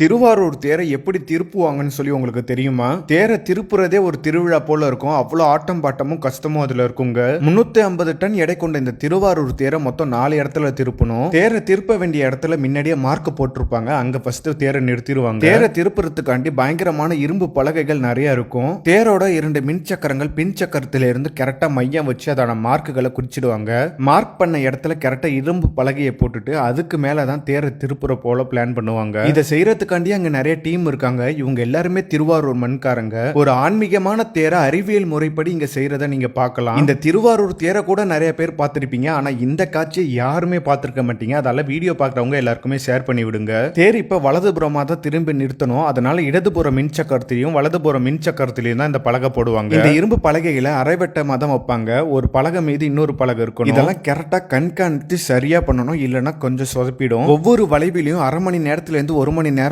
திருவாரூர் தேரை எப்படி திருப்புவாங்கன்னு சொல்லி உங்களுக்கு தெரியுமா? தேரை திருப்புறதே ஒரு திருவிழா போல இருக்கும். அவ்வளோ ஆட்டம் பாட்டமும் கஷ்டமும் அதுல இருக்குங்க. முன்னூத்தி ஐம்பது டன் எடை கொண்ட இந்த திருவாரூர் தேரை மொத்தம் நாலு இடத்துல திருப்பணும். தேரை திருப்ப வேண்டிய இடத்துல முன்னாடியே மார்க் போட்டிருப்பாங்க. அங்க ஃபர்ஸ்ட் தேரை நிறுத்திடுவாங்க. தேரை திருப்புறதுக்காண்டி பயங்கரமான இரும்பு பலகைகள் நிறைய இருக்கும். தேரோட இரண்டு மின் சக்கரங்கள் பின் சக்கரத்தில இருந்து கரெக்டா மையம் வச்சு அதோட மார்க்குகளை குறிச்சிடுவாங்க. மார்க் பண்ண இடத்துல கரெக்டா இரும்பு பலகையை போட்டுட்டு அதுக்கு மேலதான் தேரை திருப்புற போல பிளான் பண்ணுவாங்க. இதை செய்யறதுக்காண்டி அங்க நிறைய டீம் இருக்காங்க. இவங்க எல்லாருமே திருவாரூர் மண்காரங்க. ஒரு ஆன்மீகமான தேரை அறிவியல் முறைப்படி இங்க செய்யறத நீங்க பார்க்கலாம். இந்த திருவாரூர் தேரை கூட நிறைய பேர் பார்த்திருப்பீங்க. ஆனா இந்த காட்சியை யாருமே பார்த்திருக்க மாட்டீங்க. அதால வீடியோ பார்க்குறவங்க எல்லாருக்குமே ஷேர் பண்ணி விடுங்க. தேர் இப்ப வலதுபுறமா தான் திரும்பி நிறுத்தணும். அதனால இடதுபுற மின் சக்கரத்திலையும் வலதுபுற மின் சக்கரத்திலையும் தான் இந்த பலகை போடுவாங்க. இந்த இரும்பு பலகைகளை அரைவட்டமா தான் வைப்பாங்க. ஒரு பலகை மீது இன்னொரு பலகை இருக்கும் இதெல்லாம் கரெக்டா கண்காணித்து சரியா பண்ணணும். இல்லைன்னா கொஞ்சம் சொதப்பிடும். ஒவ்வொரு வளைவிலையும் அரை மணி நேரத்துல இருந்து ஒரு மணி நேரம்